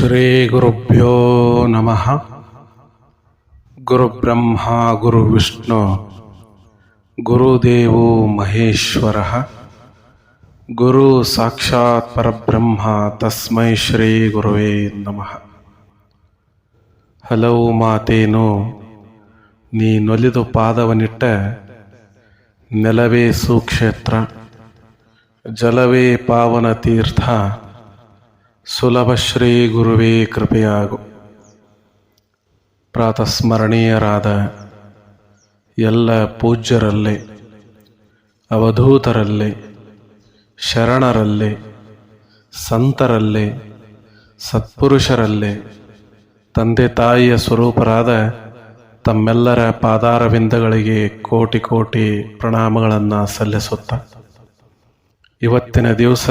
ಶ್ರೀಗುರುಭ್ಯೋ ನಮಃ ಗುರುಬ್ರಹ್ಮ ಗುರುವಿಷ್ಣು ಗುರುದೇವೋ ಮಹೇಶ್ವರ ಗುರು ಸಾಕ್ಷಾತ್ ಪರಬ್ರಹ್ಮ ತಸ್ಮೈ ಶ್ರೀ ಗುರುವೇ ನಮಃ ಹಲವು ಮಾತೇನು ನೀ ನೊಲಿದು ಪಾದವನಿಟ್ಟ ನೆಲವೇ ಸುಕ್ಷೇತ್ರ ಜಲವೇ ಪಾವನ ತೀರ್ಥ ಸುಲಭ ಶ್ರೀ ಗುರುವೇ ಕೃಪೆಯಾಗು. ಪ್ರಾತಸ್ಮರಣೀಯರಾದ ಎಲ್ಲ ಪೂಜ್ಯರಲ್ಲಿ, ಅವಧೂತರಲ್ಲಿ, ಶರಣರಲ್ಲಿ, ಸಂತರಲ್ಲಿ, ಸತ್ಪುರುಷರಲ್ಲಿ, ತಂದೆ ತಾಯಿಯ ಸ್ವರೂಪರಾದ ತಮ್ಮೆಲ್ಲರ ಪಾದಾರವಿಂದಗಳಿಗೆ ಕೋಟಿ ಕೋಟಿ ಪ್ರಣಾಮಗಳನ್ನು ಸಲ್ಲಿಸುತ್ತ. ಇವತ್ತಿನ ದಿವಸ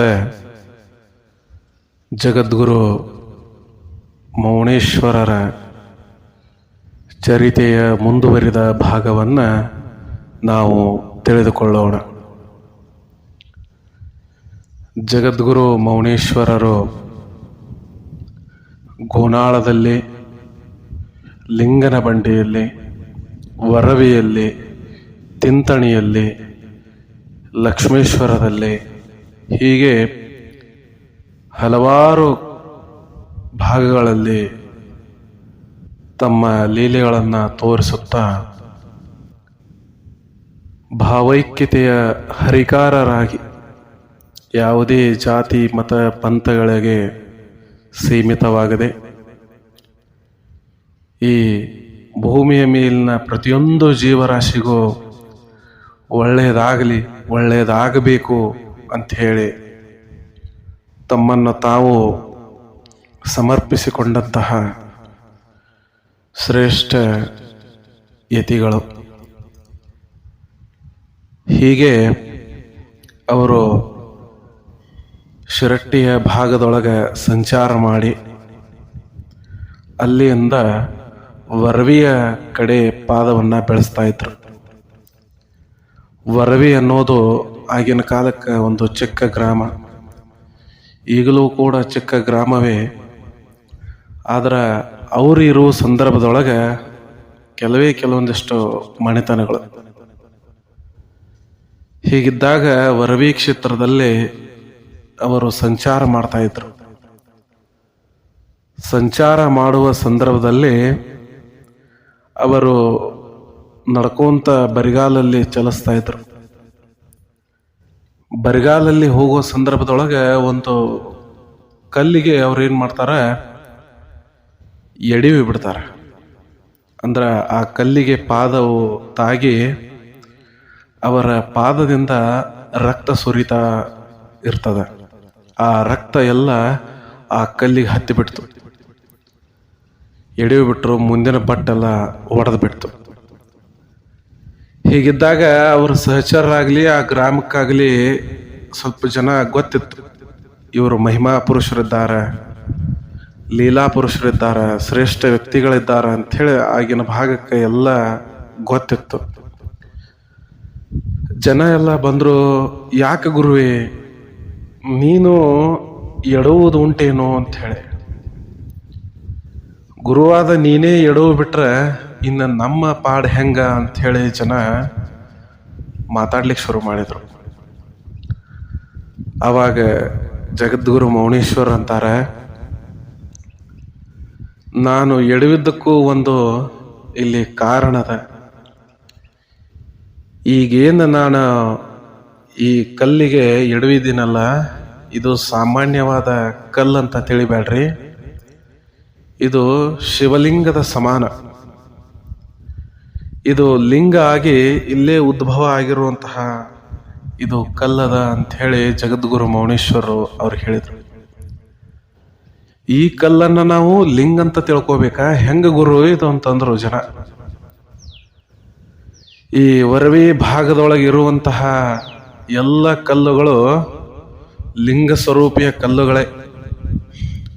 ಜಗದ್ಗುರು ಮೌನೇಶ್ವರರ ಚರಿತೆಯ ಮುಂದುವರಿದ ಭಾಗವನ್ನು ನಾವು ತಿಳಿದುಕೊಳ್ಳೋಣ. ಜಗದ್ಗುರು ಮೌನೇಶ್ವರರು ಗೋನಾಳದಲ್ಲಿ ಲಿಂಗನ ಬಂಡಿಯಲ್ಲಿ ವರವಿಯಲ್ಲಿ, ತಿಂತಣಿಯಲ್ಲಿ, ಲಕ್ಷ್ಮೇಶ್ವರದಲ್ಲಿ ಹೀಗೆ ಹಲವಾರು ಭಾಗಗಳಲ್ಲಿ ತಮ್ಮ ಲೀಲೆಗಳನ್ನು ತೋರಿಸುತ್ತಾ ಭಾವೈಕ್ಯತೆಯ ಹರಿಕಾರರಾಗಿ ಯಾವುದೇ ಜಾತಿ, ಮತ, ಪಂಥಗಳಿಗೆ ಸೀಮಿತವಾಗದೆ ಈ ಭೂಮಿಯ ಮೇಲಿನ ಪ್ರತಿಯೊಂದು ಜೀವರಾಶಿಗೂ ಒಳ್ಳೆಯದಾಗಲಿ, ಒಳ್ಳೆಯದಾಗಬೇಕು ಅಂಥೇಳಿ ತಮ್ಮನ್ನು ತಾವು ಸಮರ್ಪಿಸಿಕೊಂಡಂತಹ ಶ್ರೇಷ್ಠ ಯತಿಗಳು. ಹೀಗೆ ಅವರು ಶಿರಟ್ಟಿಯ ಭಾಗದೊಳಗೆ ಸಂಚಾರ ಮಾಡಿ ಅಲ್ಲಿಯಿಂದ ವರವಿಯ ಕಡೆ ಪಾದವನ್ನು ಬೆಳೆಸ್ತಾ ಇದ್ರು. ವರವಿ ಅನ್ನೋದು ಆಗಿನ ಕಾಲಕ್ಕೆ ಒಂದು ಚಿಕ್ಕ ಗ್ರಾಮ. ಈಗಲೂ ಕೂಡ ಚಿಕ್ಕ ಗ್ರಾಮವೇ. ಆದ್ರೆ ಅವರು ಇರುವ ಸಂದರ್ಭದೊಳಗೆ ಕೆಲವೇ ಕೆಲವೊಂದಿಷ್ಟು ಮನೆತನಗಳು. ಹೀಗಿದ್ದಾಗ ವರವಿ ಕ್ಷೇತ್ರದಲ್ಲಿ ಅವರು ಸಂಚಾರ ಮಾಡ್ತಾ ಇದ್ರು. ಸಂಚಾರ ಮಾಡುವ ಸಂದರ್ಭದಲ್ಲಿ ಅವರು ನಡ್ಕೊಂತ ಬರಿಗಾಲಲ್ಲಿ ಚಲಿಸ್ತಾ ಇದ್ರು. ಬರಿಗಾಲಲ್ಲಿ ಹೋಗೋ ಸಂದರ್ಭದೊಳಗೆ ಒಂದು ಕಲ್ಲಿಗೆ ಅವ್ರು ಏನು ಮಾಡ್ತಾರೆ? ಎಡಿವಿ ಬಿಡ್ತಾರೆ. ಅಂದ್ರೆ ಆ ಕಲ್ಲಿಗೆ ಪಾದವು ತಾಗಿ ಅವರ ಪಾದದಿಂದ ರಕ್ತ ಸುರಿತಾ ಇರ್ತದೆ. ಆ ರಕ್ತ ಎಲ್ಲ ಆ ಕಲ್ಲಿಗೆ ಹತ್ತಿ ಬಿಡ್ತು. ಎಡಿವಿ ಬಿಟ್ಟರು ಮುಂದಿನ ಬಟ್ಟೆಲ್ಲ ಒಡೆದು ಬಿಡ್ತು ಹೀಗಿದ್ದಾಗ ಅವ್ರ ಸಹಚರರಾಗಲಿ, ಆ ಗ್ರಾಮಕ್ಕಾಗಲಿ ಸ್ವಲ್ಪ ಜನ ಗೊತ್ತಿತ್ತು. ಇವರು ಮಹಿಮಾ ಪುರುಷರಿದ್ದಾರೆ, ಲೀಲಾ ಪುರುಷರಿದ್ದಾರೆ, ಶ್ರೇಷ್ಠ ವ್ಯಕ್ತಿಗಳಿದ್ದಾರೆ ಅಂಥೇಳಿ ಆಗಿನ ಭಾಗಕ್ಕೆ ಎಲ್ಲ ಗೊತ್ತಿತ್ತು. ಜನ ಎಲ್ಲ ಬಂದರು, ಯಾಕೆ ಗುರುವೇ, ನೀನು ಎಡುವುದು ಉಂಟೇನೋ? ಅಂಥೇಳಿ. ಗುರುವಾದ ನೀನೇ ಎಡವು ಬಿಟ್ರೆ ಇನ್ನು ನಮ್ಮ ಪಾಡ್ ಹೆಂಗ ಅಂಥೇಳಿ ಜನ ಮಾತಾಡ್ಲಿಕ್ಕೆ ಶುರು ಮಾಡಿದರು. ಆವಾಗ ಜಗದ್ಗುರು ಮೌನೇಶ್ವರ್ ಅಂತಾರೆ, ನಾನು ಎಡವಿದ್ದಕ್ಕೂ ಒಂದು ಇಲ್ಲಿ ಕಾರಣದ ಈಗೇನು ನಾನು ಈ ಕಲ್ಲಿಗೆ ಎಡವಿದ್ದೀನಲ್ಲ, ಇದು ಸಾಮಾನ್ಯವಾದ ಕಲ್ಲು ಅಂತ ತಿಳಿಬೇಡ್ರಿ. ಇದು ಶಿವಲಿಂಗದ ಸಮಾನ. ಇದು ಲಿಂಗ ಆಗಿ ಇಲ್ಲೇ ಉದ್ಭವ ಆಗಿರುವಂತಹ ಇದು ಕಲ್ಲದ ಅಂತ ಹೇಳಿ ಜಗದ್ಗುರು ಮೌನೇಶ್ವರರು ಅವ್ರು ಹೇಳಿದ್ರು. ಈ ಕಲ್ಲನ್ನ ನಾವು ಲಿಂಗ ಅಂತ ತಿಳ್ಕೊಬೇಕಾ. ಹೆಂಗ ಗುರು ಇದು ಅಂತಂದ್ರು ಜನ. ಈ ವರವಿ ಭಾಗದೊಳಗೆ ಇರುವಂತಹ ಎಲ್ಲ ಕಲ್ಲುಗಳು ಲಿಂಗ ಸ್ವರೂಪಿಯ ಕಲ್ಲುಗಳೇ.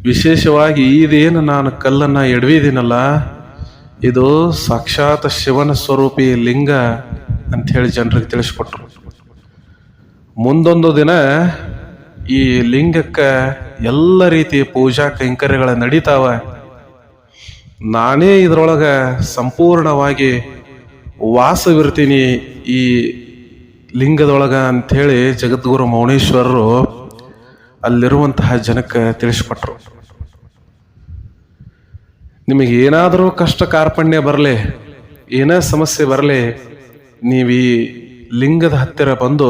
ವಿಶೇಷವಾಗಿ ಇದೇನು ನಾನು ಕಲ್ಲನ್ನ ಎಡವಿದ್ದೀನಲ್ಲ ಇದು ಸಾಕ್ಷಾತ್ ಶಿವನ ಸ್ವರೂಪಿ ಲಿಂಗ ಅಂತ ಹೇಳಿ ಜನರಿಗೆ ತಿಳಿಸ್ಕೊಟ್ರು. ಮುಂದೊಂದು ದಿನ ಈ ಲಿಂಗಕ್ಕೆ ಎಲ್ಲ ರೀತಿಯ ಪೂಜಾ ಕೈಂಕರ್ಯಗಳ ನಡೀತಾವ. ನಾನೇ ಇದರೊಳಗೆ ಸಂಪೂರ್ಣವಾಗಿ ವಾಸವಿರ್ತೀನಿ ಈ ಲಿಂಗದೊಳಗ ಅಂಥೇಳಿ ಜಗದ್ಗುರು ಮೌನೇಶ್ವರರು ಅಲ್ಲಿರುವಂತಹ ಜನಕ್ಕೆ ತಿಳಿಸ್ಕೊಟ್ರು. ನಿಮಗೆ ಏನಾದರೂ ಕಷ್ಟ ಕಾರ್ಪಣ್ಯ ಬರಲಿ, ಏನೇ ಸಮಸ್ಯೆ ಬರಲಿ, ನೀವು ಈ ಲಿಂಗದ ಹತ್ತಿರ ಬಂದು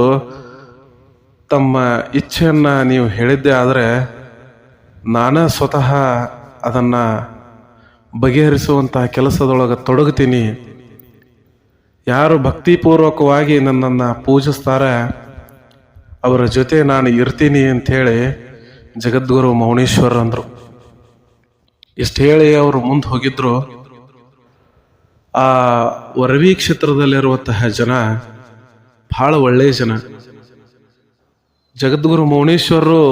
ತಮ್ಮ ಇಚ್ಛೆಯನ್ನು ನೀವು ಹೇಳಿದ್ದೆ ಆದರೆ ನಾನೇ ಸ್ವತಃ ಅದನ್ನು ಬಗೆಹರಿಸುವಂತಹ ಕೆಲಸದೊಳಗೆ ತೊಡಗುತ್ತೀನಿ. ಯಾರು ಭಕ್ತಿಪೂರ್ವಕವಾಗಿ ನನ್ನನ್ನು ಪೂಜಿಸ್ತಾರೆ, ಅವರ ಜೊತೆ ನಾನು ಇರ್ತೀನಿ ಅಂಥೇಳಿ ಜಗದ್ಗುರು ಮೌನೇಶ್ವರ್ ಅಂದರು ಇಷ್ಟು ಹೇಳಿ ಅವರು ಮುಂದೆ ಹೋಗಿದ್ರು, ಆ ವರವಿ ಕ್ಷೇತ್ರದಲ್ಲಿರುವಂತಹ ಜನ ಬಹಳ ಒಳ್ಳೆಯ ಜನ. ಜಗದ್ಗುರು ಮೌನೇಶ್ವರರು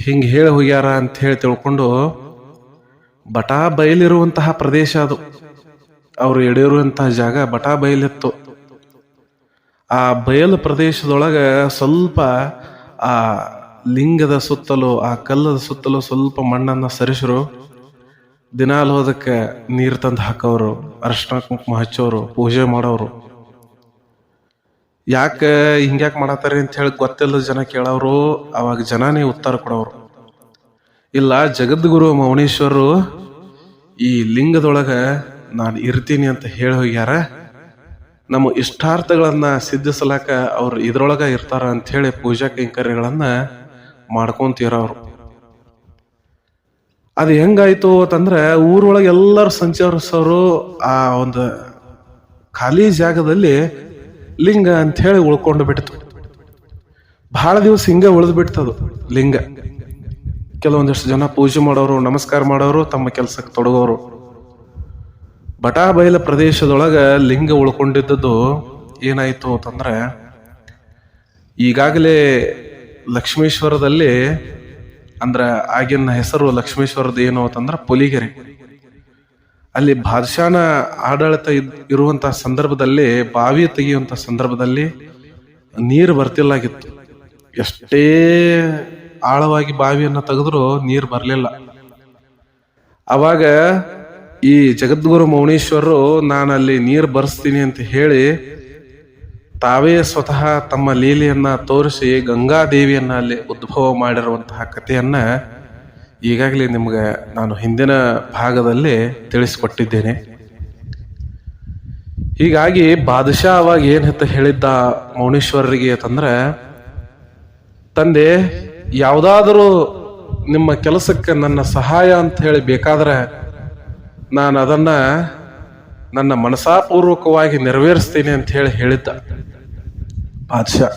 ಹಿಂಗೆ ಹೇಳಿ ಹೋಗ್ಯಾರ ಅಂತ ಹೇಳಿ ತಿಳ್ಕೊಂಡು ಬಟಾ ಬಯಲಿರುವಂತಹ ಪ್ರದೇಶ ಅದು. ಅವರು ಎಡೆಯಿರುವಂತಹ ಜಾಗ ಬಟಾ ಬಯಲಿತ್ತು. ಆ ಬಯಲು ಪ್ರದೇಶದೊಳಗೆ ಸ್ವಲ್ಪ ಆ ಲಿಂಗದ ಸುತ್ತಲೂ, ಆ ಕಲ್ಲದ ಸುತ್ತಲೂ ಸ್ವಲ್ಪ ಮಣ್ಣನ್ನು ಸರಿಸರು. ದಿನಾಲು ಅದಕ್ಕೆ ನೀರು ತಂದು ಹಾಕೋರು ಅರಿಶಿನ ಕುಂಕುಮ ಹಚ್ಚೋರು, ಪೂಜೆ ಮಾಡೋರು. ಯಾಕೆ ಹಿಂಗ್ಯಾಕೆ ಮಾಡತ್ತಾರೆ ಅಂತ ಹೇಳಿ ಗೊತ್ತಿಲ್ಲದ ಜನ ಕೇಳೋರು ಅವಾಗ ಜನನೇ ಉತ್ತರ ಕೊಡೋರು ಇಲ್ಲ, ಜಗದ್ಗುರು ಮೌನೇಶ್ವರರು, ಈ ಲಿಂಗದೊಳಗೆ ನಾನು ಇರ್ತೀನಿ ಅಂತ ಹೇಳಿ ಹೋಗ್ಯಾರ. ನಮ್ಮ ಇಷ್ಟಾರ್ಥಗಳನ್ನ ಸಿದ್ಧಿಸಲಾಕ ಅವ್ರು ಇದ್ರೊಳಗ ಇರ್ತಾರ ಅಂತ ಹೇಳಿ ಪೂಜಾ ಕೈಂಕರ್ಯಗಳನ್ನ ಮಾಡ್ಕೊಂತೀರವ್ರು. ಅದು ಹೆಂಗಾಯ್ತು ಅಂತಂದ್ರೆ ಊರೊಳಗೆ ಎಲ್ಲರೂ ಸಂಚರಿಸೋರು ಆ ಒಂದು ಖಾಲಿ ಜಾಗದಲ್ಲಿ ಲಿಂಗ ಅಂತ ಹೇಳಿ ಉಳ್ಕೊಂಡು ಬಿಡ್ತು ಬಹಳ ದಿವಸ ಹಿಂಗೆ ಉಳಿದು ಬಿಡ್ತದು ಲಿಂಗ. ಕೆಲವೊಂದಿಷ್ಟು ಜನ ಪೂಜೆ ಮಾಡೋರು, ನಮಸ್ಕಾರ ಮಾಡೋರು, ತಮ್ಮ ಕೆಲಸಕ್ಕೆ ತೊಡಗೋರು. ಬಟಾಬೈಲ ಪ್ರದೇಶದೊಳಗೆ ಪ್ರದೇಶದೊಳಗ ಲಿಂಗ ಉಳ್ಕೊಂಡಿದ್ದದ್ದು ಏನಾಯ್ತು ಅಂತಂದ್ರೆ ಈಗಾಗಲೇ ಲಕ್ಷ್ಮೇಶ್ವರದಲ್ಲಿ ಅಂದ್ರ ಆಗಿನ ಹೆಸರು ಲಕ್ಷ್ಮೇಶ್ವರದ ಏನು ಅಂತಂದ್ರೆ ಪುಲಿಗೆರೆ. ಅಲ್ಲಿ ಬಾದಶಾನ ಆಡಳಿತ ಇರುವಂತಹ ಸಂದರ್ಭದಲ್ಲಿ, ಬಾವಿ ತೆಗೆಯುವಂತ ಸಂದರ್ಭದಲ್ಲಿ ನೀರು ಬರ್ತಿಲ್ಲಾಗಿತ್ತು ಎಷ್ಟೇ ಆಳವಾಗಿ ಬಾವಿಯನ್ನು ತೆಗೆದ್ರು ನೀರು ಬರಲಿಲ್ಲ. ಅವಾಗ ಈ ಜಗದ್ಗುರು ಮೌನೇಶ್ವರರು ನಾನು ಅಲ್ಲಿ ನೀರು ಬರ್ಸ್ತೀನಿ ಅಂತ ಹೇಳಿ ತಾವೇ ಸ್ವತಃ ತಮ್ಮ ಲೀಲೆಯನ್ನು ತೋರಿಸಿ ಗಂಗಾದೇವಿಯನ್ನು ಅಲ್ಲಿ ಉದ್ಭವ ಮಾಡಿರುವಂತಹ ಕಥೆಯನ್ನು ಈಗಾಗಲೇ ನಿಮಗೆ ನಾನು ಹಿಂದಿನ ಭಾಗದಲ್ಲಿ ತಿಳಿಸಿಕೊಟ್ಟಿದ್ದೇನೆ. ಹೀಗಾಗಿ ಬಾದಶಾ ಅವಾಗ ಏನು ಅಂತ ಹೇಳಿದ್ದ ಮೌನೇಶ್ವರರಿಗೆ ಅಂತಂದ್ರೆ, ತಂದೆ, ಯಾವುದಾದರೂ ನಿಮ್ಮ ಕೆಲಸಕ್ಕೆ ನನ್ನ ಸಹಾಯ ಅಂತ ಹೇಳಿ ಬೇಕಾದ್ರೆ ನಾನು ಅದನ್ನ ನನ್ನ ಮನಸಾಪೂರ್ವಕವಾಗಿ ನೆರವೇರಿಸ್ತೀನಿ ಅಂತ ಹೇಳಿ ಹೇಳಿದ್ದ. ಬಾದ್ಶಾ.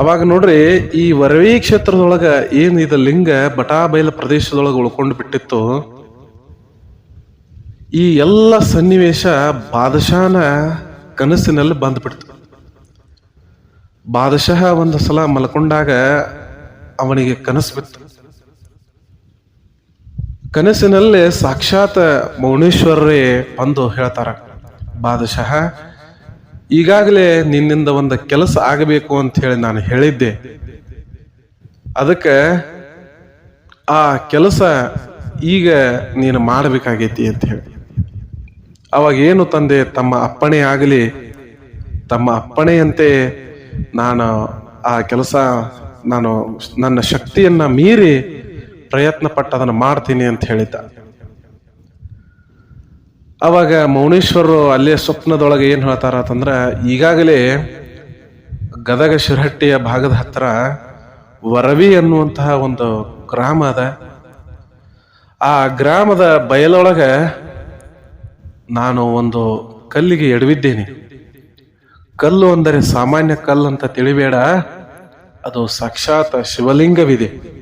ಅವಾಗ ನೋಡ್ರಿ, ಈ ವರವಿ ಕ್ಷೇತ್ರದೊಳಗ ಏನ್ ಇದ ಲಿಂಗ ಬಟಾಬೈಲ ಪ್ರದೇಶದೊಳಗ ಉಳ್ಕೊಂಡು ಬಿಟ್ಟಿತ್ತು. ಈ ಎಲ್ಲ ಸನ್ನಿವೇಶ ಬಾದಶಾನ ಕನಸಿನಲ್ಲಿ ಬಂದ್ಬಿಡ್ತು ಬಾದಶಃ ಒಂದು ಸಲ ಮಲ್ಕೊಂಡಾಗ ಅವನಿಗೆ ಕನಸು ಬಿತ್ತು. ಕನಸಿನಲ್ಲಿ ಸಾಕ್ಷಾತ್ ಮೌನೇಶ್ವರರೇ ಬಂದು ಹೇಳ್ತಾರ. ಬಾದಶಾಹ ಈಗಾಗಲೇ ನಿನ್ನಿಂದ ಒಂದು ಕೆಲಸ ಆಗಬೇಕು ಅಂತ ಹೇಳಿ ನಾನು ಹೇಳಿದ್ದೆ. ಅದಕ್ಕೆ ಆ ಕೆಲಸ ಈಗ ನೀನು ಮಾಡಬೇಕಾಗೈತಿ ಅಂತ ಹೇಳಿ. ಅವಾಗ ಏನು ತಂದೆ, ತಮ್ಮ ಅಪ್ಪಣೆ ಆಗಲಿ, ತಮ್ಮ ಅಪ್ಪಣೆಯಂತೆ ನಾನು ಆ ಕೆಲಸ, ನಾನು ನನ್ನ ಶಕ್ತಿಯನ್ನ ಮೀರಿ ಪ್ರಯತ್ನ ಪಟ್ಟು ಅದನ್ನು ಮಾಡ್ತೀನಿ ಅಂತ ಹೇಳಿದ್ದ. ಅವಾಗ ಮೌನೇಶ್ವರರು ಅಲ್ಲೇ ಸ್ವಪ್ನದೊಳಗೆ ಏನು ಹೇಳ್ತಾರ ಅಂತಂದ್ರೆ, ಈಗಾಗಲೇ ಗದಗ ಶಿರಹಟ್ಟಿಯ ಭಾಗದ ಹತ್ರ ವರವಿ ಅನ್ನುವಂತಹ ಒಂದು ಗ್ರಾಮ ಅದ. ಆ ಗ್ರಾಮದ ಬಯಲೊಳಗೆ ನಾನು ಒಂದು ಕಲ್ಲಿಗೆ ಎಡವಿದ್ದೇನೆ. ಕಲ್ಲು ಅಂದರೆ ಸಾಮಾನ್ಯ ಕಲ್ಲು ಅಂತ ತಿಳಿಬೇಡ, ಅದು ಸಾಕ್ಷಾತ್ ಶಿವಲಿಂಗವಿದೆ.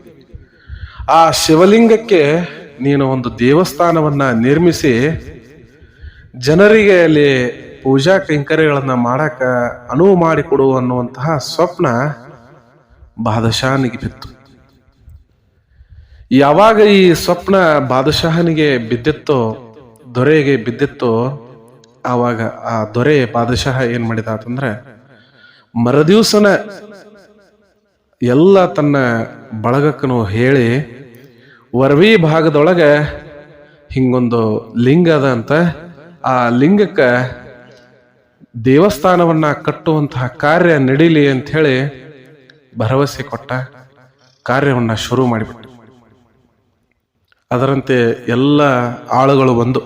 ಆ ಶಿವಲಿಂಗಕ್ಕೆ ನೀನು ಒಂದು ದೇವಸ್ಥಾನವನ್ನ ನಿರ್ಮಿಸಿ ಜನರಿಗೆ ಅಲ್ಲಿ ಪೂಜಾ ಕೈಂಕರ್ಯಗಳನ್ನ ಮಾಡಕ ಅನುವು ಮಾಡಿಕೊಡು ಅನ್ನುವಂತಹ ಸ್ವಪ್ನ ಬಾದಶಾಹನಿಗೆ ಬಿತ್ತು. ಯಾವಾಗ ಈ ಸ್ವಪ್ನ ಬಾದಶಾಹನಿಗೆ ಬಿದ್ದಿತ್ತೋ, ದೊರೆಗೆ ಬಿದ್ದಿತ್ತೋ, ಆವಾಗ ಆ ದೊರೆ ಬಾದಶಾಹ ಏನ್ ಮಾಡಿದ ಅಂತಂದ್ರೆ, ಮರದಿವಸನ ಎಲ್ಲ ತನ್ನ ಬಳಗಕ್ಕನು ಹೇಳಿ, ವರವಿ ಭಾಗದೊಳಗೆ ಹಿಂಗೊಂದು ಲಿಂಗ ಅದ ಅಂತ ಆ ಲಿಂಗಕ್ಕೆ ದೇವಸ್ಥಾನವನ್ನ ಕಟ್ಟುವಂತಹ ಕಾರ್ಯ ನಡೀಲಿ ಅಂತ ಹೇಳಿ ಭರವಸೆ ಕೊಟ್ಟ ಕಾರ್ಯವನ್ನ ಶುರು ಮಾಡಿಬಿಟ್ಟು ಅದರಂತೆ ಎಲ್ಲ ಆಳುಗಳು ಬಂದು,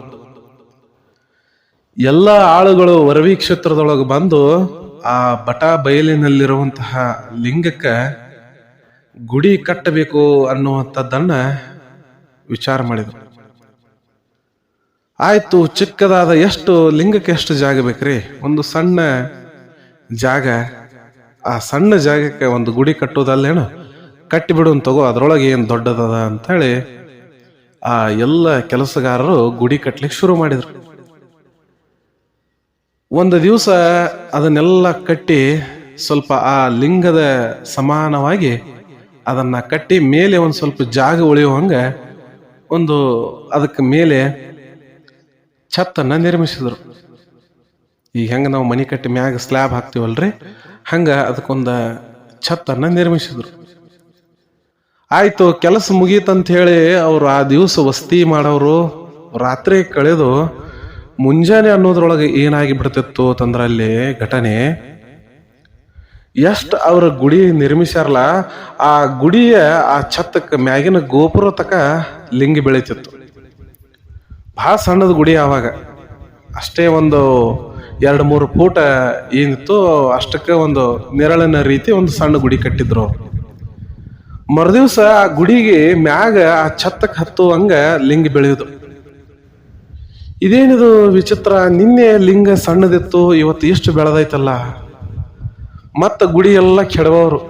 ಎಲ್ಲ ಆಳುಗಳು ವರವಿ ಕ್ಷೇತ್ರದೊಳಗೆ ಬಂದು ಆ ಬಟ ಬಯಲಿನಲ್ಲಿರುವಂತಹ ಲಿಂಗಕ್ಕೆ ಗುಡಿ ಕಟ್ಟಬೇಕು ಅನ್ನುವಂಥದ್ದನ್ನ ವಿಚಾರ ಮಾಡಿದರು. ಆಯ್ತು, ಚಿಕ್ಕದಾದ ಎಷ್ಟು ಲಿಂಗಕ್ಕೆ ಎಷ್ಟು ಜಾಗ ಬೇಕ್ರಿ? ಒಂದು ಸಣ್ಣ ಜಾಗ. ಆ ಸಣ್ಣ ಜಾಗಕ್ಕೆ ಒಂದು ಗುಡಿ ಕಟ್ಟೋದಲ್ಲೇನು ಕಟ್ಟಿಬಿಡು ತಗೋ, ಅದ್ರೊಳಗೆ ಏನು ದೊಡ್ಡದದ ಅಂತೇಳಿ ಆ ಎಲ್ಲ ಕೆಲಸಗಾರರು ಗುಡಿ ಕಟ್ಲಿಕ್ಕೆ ಶುರು ಮಾಡಿದ್ರು. ಒಂದು ದಿವಸ ಅದನ್ನೆಲ್ಲ ಕಟ್ಟಿ ಸ್ವಲ್ಪ ಆ ಲಿಂಗದ ಸಮಾನವಾಗಿ ಅದನ್ನ ಕಟ್ಟಿ ಮೇಲೆ ಒಂದು ಸ್ವಲ್ಪ ಜಾಗ ಉಳಿಯುವಂಗೆ ಒಂದು ಅದಕ್ಕೆ ಮೇಲೆ ಛತ್ತನ್ನ ನಿರ್ಮಿಸಿದ್ರು. ಈಗ ಹೆಂಗ ನಾವು ಮನಿ ಕಟ್ಟಿ ಮ್ಯಾಗ ಸ್ಲ್ಯಾಬ್ ಹಾಕ್ತಿವಲ್ರಿ? ಹಂಗ ಅದಕ್ಕೊಂದ ಛತ್ತನ್ನ ನಿರ್ಮಿಸಿದ್ರು. ಆಯಿತು, ಕೆಲಸ ಮುಗೀತಂತ ಹೇಳಿ ಅವ್ರು ಆ ದಿವಸ ವಸ್ತಿ ಮಾಡೋರು ರಾತ್ರಿ ಕಳೆದು ಮುಂಜಾನೆ ಅನ್ನೋದ್ರೊಳಗೆ ಏನಾಗಿ ಬಿಡ್ತಿತ್ತು ಅಂತಂದ್ರೆ ಅಲ್ಲಿ ಘಟನೆ. ಎಷ್ಟು ಅವ್ರ ಗುಡಿ ನಿರ್ಮಿಸ್ಯಾರಲ್ಲ, ಆ ಗುಡಿಯ ಆ ಛತ್ತಕ್ಕೆ ಮ್ಯಾಗಿನ ಗೋಪುರ ತಕ ಲಿಂಗಿ ಬೆಳೀತಿತ್ತು. ಬಹಳ ಸಣ್ಣದ ಗುಡಿ ಆವಾಗ. ಅಷ್ಟೇ ಒಂದು ಎರಡು ಮೂರು ಫೂಟ ಏನಿತ್ತು ಅಷ್ಟಕ್ಕೆ ಒಂದು ನೆರಳಿನ ರೀತಿ ಒಂದು ಸಣ್ಣ ಗುಡಿ ಕಟ್ಟಿದ್ರು ಮರುದಿವಸ ಆ ಗುಡಿಗೆ ಮ್ಯಾಗ ಆ ಛತ್ತಕ್ಕೆ ಹತ್ತುವಂಗ ಲಿಂಗ ಬೆಳೆಯುದು. ಇದೇನಿದು ವಿಚಿತ್ರ, ನಿನ್ನೆ ಲಿಂಗ ಸಣ್ಣದಿತ್ತು, ಇವತ್ತು ಎಷ್ಟು ಬೆಳೆದೈತಲ್ಲ. ಮತ್ತೆ ಗುಡಿ ಎಲ್ಲ ಕೆಡವವರು.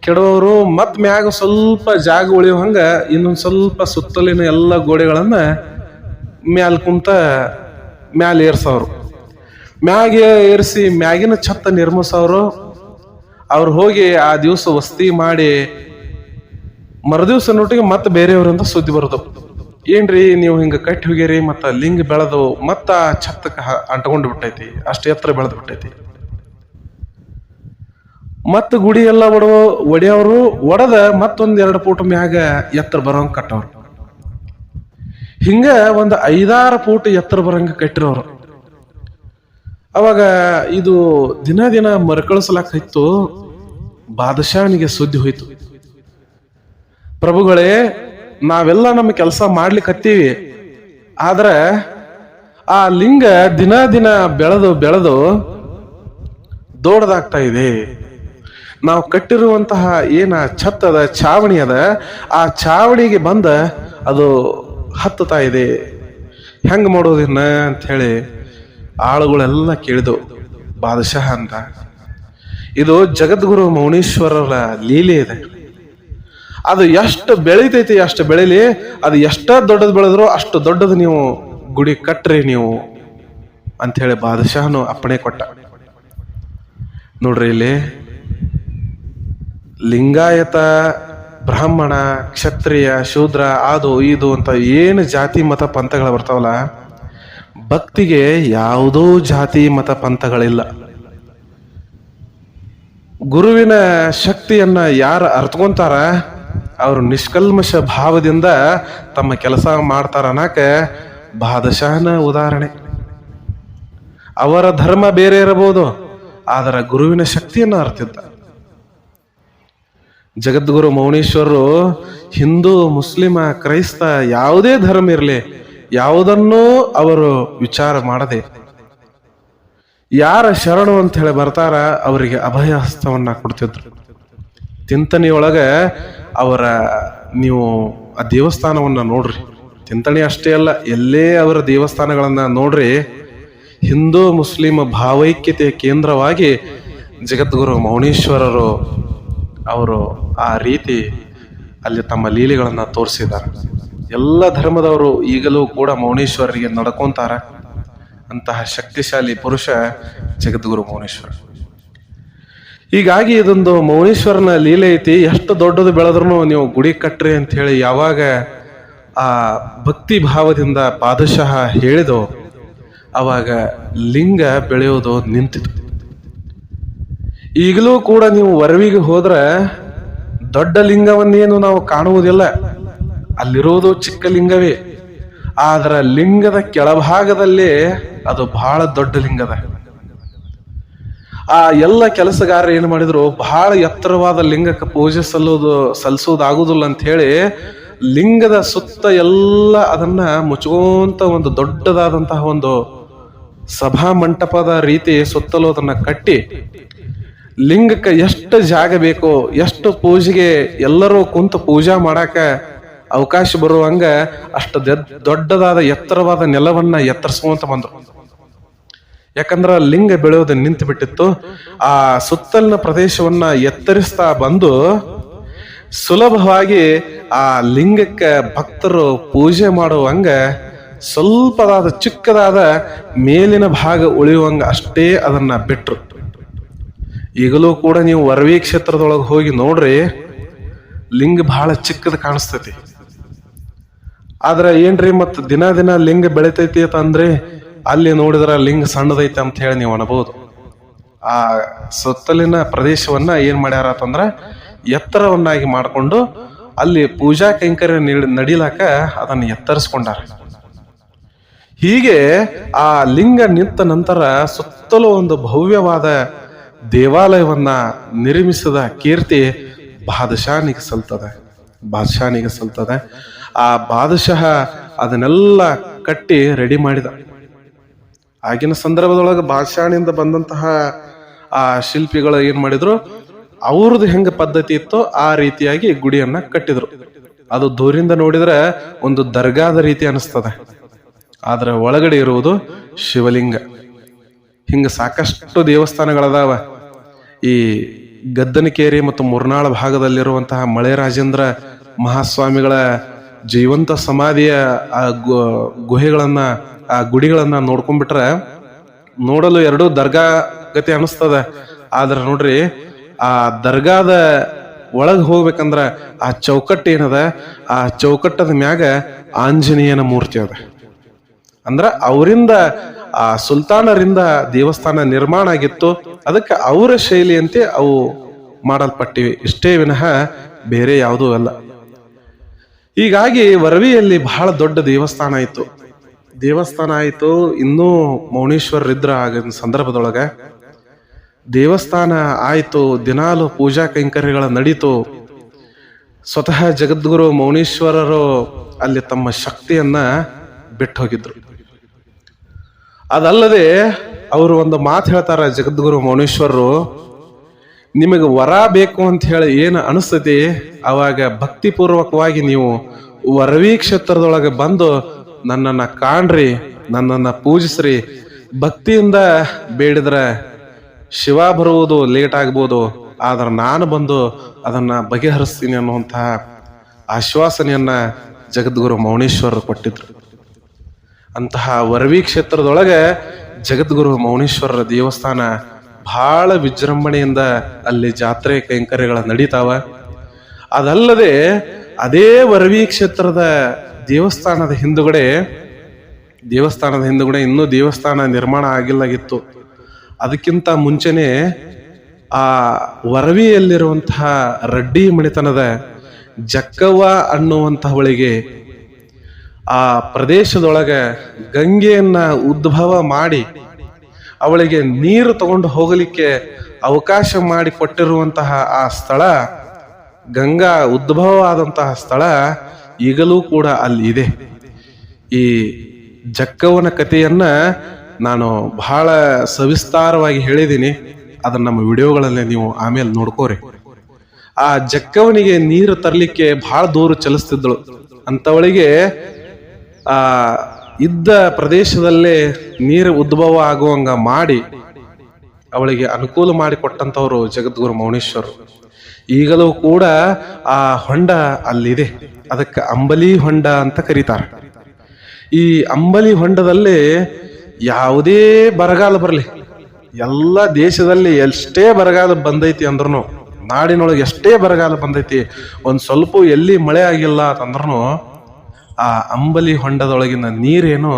ಕೆಡವವರು ಮತ್ ಮ್ಯಾಗ ಸ್ವಲ್ಪ ಜಾಗ ಉಳಿಯುವಂಗ ಇನ್ನೊಂದು ಸ್ವಲ್ಪ ಸುತ್ತಲಿನ ಎಲ್ಲ ಗೋಡೆಗಳನ್ನ ಮ್ಯಾಲ್ ಕುಂತ ಮ್ಯಾಲ ಏರ್ಸವ್ರು. ಮ್ಯಾಗ ಏರಿಸಿ ಮ್ಯಾಗಿನ ಛತ್ತ ನಿರ್ಮಿಸೋರು ಅವ್ರು ಹೋಗಿ ಆ ದಿವಸ ವಸ್ತಿ ಮಾಡಿ ಮರುದಿವ್ಸ ನೋಟಿಗೆ ಮತ್ತೆ ಬೇರೆಯವರಿಂದ ಸುದ್ದಿ ಬರೋದು. ಏನ್ರಿ ನೀವು ಹಿಂಗ ಕಟ್ಟಿ ಹೋಗಿರಿ ಮತ್ತ ಲಿಂಗ ಬೆಳೆದು ಮತ್ತೆ ಆ ಛತ್ತಕ್ಕೆ ಅಂಟ್ಕೊಂಡು ಬಿಟ್ಟೈತಿ. ಅಷ್ಟು ಎತ್ತರ ಬೆಳೆದು ಬಿಟ್ಟೈತಿ. ಮತ್ತ ಗುಡಿ ಎಲ್ಲ ಒಡವ ಒಡೆಯವರು ಒಡದ ಮತ್ತೊಂದು ಎರಡು ಫೂಟ್ ಮ್ಯಾಗ ಎತ್ತರ ಬರೋಂಗೆ ಕಟ್ಟವ್ರು. ಹಿಂಗ ಒಂದು ಐದಾರು ಫೂಟ್ ಎತ್ತರ ಬರಂಗ ಕಟ್ಟಿರೋರು. ಅವಾಗ ಇದು ದಿನ ದಿನ ಮರುಕಳಿಸ್ಲಾಕಿತ್ತು ಬಾದಶಾಹನಿಗೆ ಸುದ್ದಿ ಹೋಯ್ತು. ಪ್ರಭುಗಳೇ, ನಾವೆಲ್ಲ ನಮ್ಮ ಕೆಲಸ ಮಾಡ್ಲಿಕ್ಕೆ ಹತ್ತೀವಿ. ಆದ್ರೆ ಆ ಲಿಂಗ ದಿನ ದಿನ ಬೆಳೆದು ಬೆಳೆದು ದೊಡ್ಡದಾಗ್ತಾ ಇದೆ. ನಾವು ಕಟ್ಟಿರುವಂತಹ ಏನ ಛತ್ತದ ಛಾವಣಿ ಅದ, ಆ ಛಾವಣಿಗೆ ಬಂದ ಅದು ಹತ್ತುತ್ತಾ ಇದೆ ಹೆಂಗೆ ಮಾಡೋದಿನ್ನ ಅಂತ ಹೇಳಿ ಆಳುಗಳೆಲ್ಲ ಕೇಳಿದವು. ಬಾದಶಾಹ ಅಂತ. ಇದು ಜಗದ್ಗುರು ಮೌನೀಶ್ವರರ ಲೀಲೆ ಇದೆ. ಅದು ಎಷ್ಟು ಬೆಳಿತೈತಿ, ಅಷ್ಟು ಬೆಳಿಲಿ, ಅದು ಎಷ್ಟ ದೊಡ್ಡದು ಬೆಳೆದ್ರು ಅಷ್ಟು ದೊಡ್ಡದು ನೀವು ಗುಡಿ ಕಟ್ಟ್ರಿ ನೀವು ಅಂತ ಹೇಳಿ ಬಾದಶಾಹನು ಅಪ್ಪಣೆ ಕೊಟ್ಟ. ನೋಡ್ರಿ ಇಲ್ಲಿ, ಲಿಂಗಾಯತ ಬ್ರಾಹ್ಮಣ, ಕ್ಷತ್ರಿಯ, ಶೂದ್ರ ಅದು ಇದು ಅಂತ ಏನು ಜಾತಿ, ಮತ ಪಂಥಗಳು ಬರ್ತಾವಲ್ಲ, ಭಕ್ತಿಗೆ ಯಾವುದೋ ಜಾತಿ, ಮತ ಪಂಥಗಳಿಲ್ಲ. ಗುರುವಿನ ಶಕ್ತಿಯನ್ನ ಯಾರು ಅರ್ಥಕೊಂತಾರ ಅವರು ನಿಷ್ಕಲ್ಮಶ ಭಾವದಿಂದ ತಮ್ಮ ಕೆಲಸ ಮಾಡ್ತಾರ ಅನ್ನಕ ಬಾದಶಾಹನ ಉದಾಹರಣೆ. ಅವರ ಧರ್ಮ ಬೇರೆ ಇರಬಹುದು, ಆದರೆ ಗುರುವಿನ ಶಕ್ತಿಯನ್ನು ಅರ್ತಿದ್ದ. ಜಗದ್ಗುರು ಮೌನೇಶ್ವರರು ಹಿಂದೂ, ಮುಸ್ಲಿಮ, ಕ್ರೈಸ್ತ ಯಾವುದೇ ಧರ್ಮ ಇರಲಿ, ಯಾವುದನ್ನೂ ಅವರು ವಿಚಾರ ಮಾಡದೆ. ಯಾರ ಶರಣು ಅಂತ ಹೇಳಿ ಬರ್ತಾರ, ಅವರಿಗೆ ಅಭಯ ಹಸ್ತವನ್ನ ಕೊಡ್ತಿದ್ರು. ತಿಂತಣಿಯೊಳಗ ಅವರ, ನೀವು ಆ ದೇವಸ್ಥಾನವನ್ನ ನೋಡ್ರಿ. ತಿಂತಣಿ ಅಷ್ಟೇ ಅಲ್ಲ, ಎಲ್ಲೇ ಅವರ ದೇವಸ್ಥಾನಗಳನ್ನ ನೋಡ್ರಿ. ಹಿಂದೂ ಮುಸ್ಲಿಂ ಭಾವೈಕ್ಯತೆಯ ಕೇಂದ್ರವಾಗಿ ಜಗದ್ಗುರು ಮೌನೀಶ್ವರರು ಅವರು ಆ ರೀತಿ ಅಲ್ಲಿ ತಮ್ಮ ಲೀಲೆಗಳನ್ನು ತೋರಿಸಿದ್ದಾರೆ. ಎಲ್ಲ ಧರ್ಮದವರು ಈಗಲೂ ಕೂಡ ಮೌನೇಶ್ವರರಿಗೆ ನಡ್ಕೊಂತಾರ. ಅಂತಹ ಶಕ್ತಿಶಾಲಿ ಪುರುಷ ಜಗದ್ಗುರು ಮೌನೇಶ್ವರ. ಹೀಗಾಗಿ ಇದೊಂದು ಮೌನೇಶ್ವರನ ಲೀಲೆ ಐತಿ. ಎಷ್ಟು ದೊಡ್ಡದು ಬೆಳೆದ್ರು ನೀವು ಗುಡಿ ಕಟ್ಟ್ರಿ ಅಂತ ಹೇಳಿ ಯಾವಾಗ ಆ ಭಕ್ತಿ ಭಾವದಿಂದ ಪಾದಶಃ ಹೇಳಿದೋ, ಅವಾಗ ಲಿಂಗ ಬೆಳೆಯೋದು ನಿಂತಿತು ಈಗಲೂ ಕೂಡ ನೀವು ವರವಿಗೆ ಹೋದ್ರೆ ದೊಡ್ಡ ಲಿಂಗವನ್ನೇನು ನಾವು ಕಾಣುವುದಿಲ್ಲ. ಅಲ್ಲಿರುವುದು ಚಿಕ್ಕ ಲಿಂಗವೇ. ಆದ್ರ ಲಿಂಗದ ಕೆಳಭಾಗದಲ್ಲಿ ಅದು ಬಹಳ ದೊಡ್ಡ ಲಿಂಗದ. ಆ ಎಲ್ಲ ಕೆಲಸಗಾರ ಏನು ಮಾಡಿದ್ರು, ಬಹಳ ಎತ್ತರವಾದ ಲಿಂಗಕ್ಕೆ ಪೂಜೆ ಸಲ್ಲೋದು ಸಲ್ಲಿಸೋದಾಗುದಿಲ್ಲ ಅಂತ ಹೇಳಿ ಲಿಂಗದ ಸುತ್ತ ಎಲ್ಲ ಅದನ್ನ ಮುಚ್ಕೊಂತ ಒಂದು ದೊಡ್ಡದಾದಂತಹ ಒಂದು ಸಭಾ ಮಂಟಪದ ರೀತಿ ಸುತ್ತಲೂ ಅದನ್ನ ಕಟ್ಟಿ ಲಿಂಗಕ್ಕೆ ಎಷ್ಟು ಜಾಗ ಬೇಕೋ, ಎಷ್ಟು ಪೂಜೆಗೆ ಎಲ್ಲರೂ ಕುಂತು ಪೂಜಾ ಮಾಡಾಕ ಅವಕಾಶ ಬರುವಂಗ ಅಷ್ಟು ದೆದ್- ದೊಡ್ಡದಾದ ಎತ್ತರವಾದ ನೆಲವನ್ನ ಎತ್ತರಿಸುವಂತ ಬಂದ್ರು. ಯಾಕಂದ್ರ ಲಿಂಗ ಬೆಳೆಯೋದು ನಿಂತು ಬಿಟ್ಟಿತ್ತು. ಆ ಸುತ್ತಲಿನ ಪ್ರದೇಶವನ್ನ ಎತ್ತರಿಸ್ತಾ ಬಂದು ಸುಲಭವಾಗಿ ಆ ಲಿಂಗಕ್ಕೆ ಭಕ್ತರು ಪೂಜೆ ಮಾಡುವಂಗ ಸ್ವಲ್ಪದಾದ ಚಿಕ್ಕದಾದ ಮೇಲಿನ ಭಾಗ ಉಳಿಯುವಂಗ ಅಷ್ಟೇ ಅದನ್ನ ಬಿಟ್ರು. ಈಗಲೂ ಕೂಡ ನೀವು ವರವಿ ಕ್ಷೇತ್ರದೊಳಗೆ ಹೋಗಿ ನೋಡ್ರಿ, ಲಿಂಗ ಬಹಳ ಚಿಕ್ಕದ ಕಾಣಿಸ್ತೈತಿ. ಆದ್ರ ಏನ್ರಿ ಮತ್ ದಿನ ದಿನ ಲಿಂಗ ಬೆಳಿತೈತಿ ಅಂತ ಅಂದ್ರೆ, ಅಲ್ಲಿ ನೋಡಿದ್ರ ಲಿಂಗ ಸಣ್ಣದೈತಿ ಅಂತ ಹೇಳಿ ನೀವು ಅನ್ಬೋದು. ಆ ಸುತ್ತಲಿನ ಪ್ರದೇಶವನ್ನ ಏನ್ ಮಾಡ್ಯಾರ ಅಂತಂದ್ರ, ಎತ್ತರವನ್ನಾಗಿ ಮಾಡಿಕೊಂಡು ಅಲ್ಲಿ ಪೂಜಾ ಕೈಂಕರ್ಯ ನೀಡ್- ನಡಿಲಾಕ ಅದನ್ನ ಎತ್ತರಿಸ್ಕೊಂಡಾರ. ಹೀಗೆ ಆ ಲಿಂಗ ನಿಂತ ನಂತರ ಸುತ್ತಲೂ ಒಂದು ಭವ್ಯವಾದ ದೇವಾಲಯವನ್ನ ನಿರ್ಮಿಸಿದ ಕೀರ್ತಿ ಬಾದಶಾನಿಗೆ ಸಲ್ತದೆ. ಬಾದಶಾನಿಗೆ ಸಲ್ತದೆ. ಆ ಬಾದಶಃ ಅದನ್ನೆಲ್ಲ ಕಟ್ಟಿ ರೆಡಿ ಮಾಡಿದ. ಆಗಿನ ಸಂದರ್ಭದೊಳಗೆ ಬಾದಶಾನಿಂದ ಬಂದಂತಹ ಆ ಶಿಲ್ಪಿಗಳು ಏನ್ ಮಾಡಿದ್ರು, ಅವ್ರದ್ದು ಹೆಂಗ ಪದ್ಧತಿ ಇತ್ತೋ ಆ ರೀತಿಯಾಗಿ ಗುಡಿಯನ್ನ ಕಟ್ಟಿದ್ರು. ಅದು ದೂರಿಂದ ನೋಡಿದ್ರೆ ಒಂದು ದರ್ಗಾದ ರೀತಿ ಅನಿಸ್ತದೆ. ಆದ್ರೆ ಒಳಗಡೆ ಇರುವುದು ಶಿವಲಿಂಗ. ಹಿಂಗ ಸಾಕಷ್ಟು ದೇವಸ್ಥಾನಗಳದಾವ. ಈ ಗದ್ದನಕೇರಿ ಮತ್ತು ಮುರ್ನಾಳ ಭಾಗದಲ್ಲಿರುವಂತಹ ಮಳೆ ರಾಜೇಂದ್ರ ಮಹಾಸ್ವಾಮಿಗಳ ಜೀವಂತ ಸಮಾಧಿಯ ಆ ಗುಹೆಗಳನ್ನ, ಆ ಗುಡಿಗಳನ್ನ ನೋಡ್ಕೊಂಡ್ಬಿಟ್ರೆ ನೋಡಲು ಎರಡು ದರ್ಗಾ ಗತಿ ಅನಿಸ್ತದ ಆದ್ರೆ ನೋಡ್ರಿ, ಆ ದರ್ಗಾದ ಒಳಗೆ ಹೋಗ್ಬೇಕಂದ್ರ ಆ ಚೌಕಟ್ಟು ಏನದ? ಆ ಚೌಕಟ್ಟದ ಮ್ಯಾಗ ಆಂಜನೇಯನ ಮೂರ್ತಿ ಅದ. ಅಂದ್ರ ಅವರಿಂದ ಆ ಸುಲ್ತಾನರಿಂದ ದೇವಸ್ಥಾನ ನಿರ್ಮಾಣ ಆಗಿತ್ತು. ಅದಕ್ಕೆ ಅವರ ಶೈಲಿಯಂತೆ ಅವು ಮಾಡಲ್ಪಟ್ಟಿವೆ. ಇಷ್ಟೇ ವಿನಃ ಬೇರೆ ಯಾವುದೂ ಅಲ್ಲ. ಹೀಗಾಗಿ ವರವಿಯಲ್ಲಿ ಬಹಳ ದೊಡ್ಡ ದೇವಸ್ಥಾನ ಆಯ್ತು. ದೇವಸ್ಥಾನ ಆಯಿತು. ಇನ್ನೂ ಮೌನೇಶ್ವರರಿದ್ರ ಆಗಿನ ಸಂದರ್ಭದೊಳಗೆ ದೇವಸ್ಥಾನ ಆಯಿತು. ದಿನಾಲು ಪೂಜಾ ಕೈಂಕರ್ಯಗಳ ನಡೀತು. ಸ್ವತಃ ಜಗದ್ಗುರು ಮೌನೇಶ್ವರರು ಅಲ್ಲಿ ತಮ್ಮ ಶಕ್ತಿಯನ್ನ ಬಿಟ್ಟು ಹೋಗಿದ್ರು ಅದಲ್ಲದೆ ಅವರು ಒಂದು ಮಾತು ಹೇಳ್ತಾರೆ ಜಗದ್ಗುರು ಮೌನೇಶ್ವರರು, ನಿಮಗೆ ವರ ಬೇಕು ಅಂತ ಹೇಳಿ ಏನು ಅನಿಸ್ತತಿ ಅವಾಗ ಭಕ್ತಿಪೂರ್ವಕವಾಗಿ ನೀವು ವರವಿ ಕ್ಷೇತ್ರದೊಳಗೆ ಬಂದು ನನ್ನನ್ನು ಕಾಣ್ರಿ, ನನ್ನನ್ನು ಪೂಜಿಸ್ರಿ. ಭಕ್ತಿಯಿಂದ ಬೇಡಿದ್ರೆ ಶಿವ ಬರುವುದು ಲೇಟ್ ಆಗ್ಬೋದು, ಆದ್ರೆ ನಾನು ಬಂದು ಅದನ್ನ ಬಗೆಹರಿಸ್ತೀನಿ ಅನ್ನುವಂತಹ ಆಶ್ವಾಸನೆಯನ್ನ ಜಗದ್ಗುರು ಮೌನೇಶ್ವರರು ಕೊಟ್ಟಿದ್ರು. ಅಂತಹ ವರವಿ ಕ್ಷೇತ್ರದೊಳಗೆ ಜಗದ್ಗುರು ಮೌನೇಶ್ವರರ ದೇವಸ್ಥಾನ ಬಹಳ ವಿಜೃಂಭಣೆಯಿಂದ ಅಲ್ಲಿ ಜಾತ್ರೆ ಕೈಂಕರ್ಯಗಳ ನಡೀತಾವ. ಅದಲ್ಲದೆ ಅದೇ ವರವಿ ಕ್ಷೇತ್ರದ ದೇವಸ್ಥಾನದ ಹಿಂದುಗಡೆ ದೇವಸ್ಥಾನದ ಹಿಂದುಗಡೆ ಇನ್ನೂ ದೇವಸ್ಥಾನ ನಿರ್ಮಾಣ ಆಗಿಲ್ಲಾಗಿತ್ತು. ಅದಕ್ಕಿಂತ ಮುಂಚೆನೆ ಆ ವರವಿಯಲ್ಲಿರುವಂತಹ ರಡ್ಡಿ ಮಣಿತನದ ಜಕ್ಕವ್ವ ಅನ್ನುವಂತಹವಳಿಗೆ ಆ ಪ್ರದೇಶದೊಳಗೆ ಗಂಗೆಯನ್ನ ಉದ್ಭವ ಮಾಡಿ ಅವಳಿಗೆ ನೀರು ತಗೊಂಡು ಹೋಗಲಿಕ್ಕೆ ಅವಕಾಶ ಮಾಡಿ ಕೊಟ್ಟಿರುವಂತಹ ಆ ಸ್ಥಳ, ಗಂಗಾ ಉದ್ಭವ ಆದಂತಹ ಸ್ಥಳ ಈಗಲೂ ಕೂಡ ಅಲ್ಲಿ ಇದೆ. ಈ ಜಕ್ಕವನ ಕಥೆಯನ್ನ ನಾನು ಬಹಳ ಸವಿಸ್ತಾರವಾಗಿ ಹೇಳಿದ್ದೀನಿ. ಅದನ್ನ ನಮ್ಮ ವಿಡಿಯೋಗಳಲ್ಲಿ ನೀವು ಆಮೇಲೆ ನೋಡ್ಕೋರಿ. ಆ ಜಕ್ಕವನಿಗೆ ನೀರು ತರಲಿಕ್ಕೆ ಬಹಳ ದೂರ ಚಲಿಸ್ತಿದ್ದಳು. ಅಂತವಳಿಗೆ ಇದ್ದ ಪ್ರದೇಶದಲ್ಲೇ ನೀರು ಉದ್ಭವ ಆಗುವಂಗ ಮಾಡಿ ಅವಳಿಗೆ ಅನುಕೂಲ ಮಾಡಿಕೊಟ್ಟಂತವ್ರು ಜಗದ್ಗುರು ಮೌನೇಶ್ವರರು ಈಗಲೂ ಕೂಡ ಆ ಹೊಂಡ ಅಲ್ಲಿದೆ. ಅದಕ್ಕೆ ಅಂಬಲಿ ಹೊಂಡ ಅಂತ ಕರೀತಾರೆ. ಈ ಅಂಬಲಿ ಹೊಂಡದಲ್ಲಿ ಯಾವುದೇ ಬರಗಾಲ ಬರಲಿ, ಎಲ್ಲ ದೇಶದಲ್ಲಿ ಎಷ್ಟೇ ಬರಗಾಲ ಬಂದೈತಿ ಅಂದ್ರೂ ನಾಡಿನೊಳಗೆ ಎಷ್ಟೇ ಬರಗಾಲ ಬಂದೈತಿ, ಒಂದು ಸ್ವಲ್ಪ ಎಲ್ಲಿ ಮಳೆ ಆಗಿಲ್ಲ ಅಂತಂದ್ರೂ ಆ ಅಂಬಲಿ ಹೊಂಡದೊಳಗಿನ ನೀರೇನು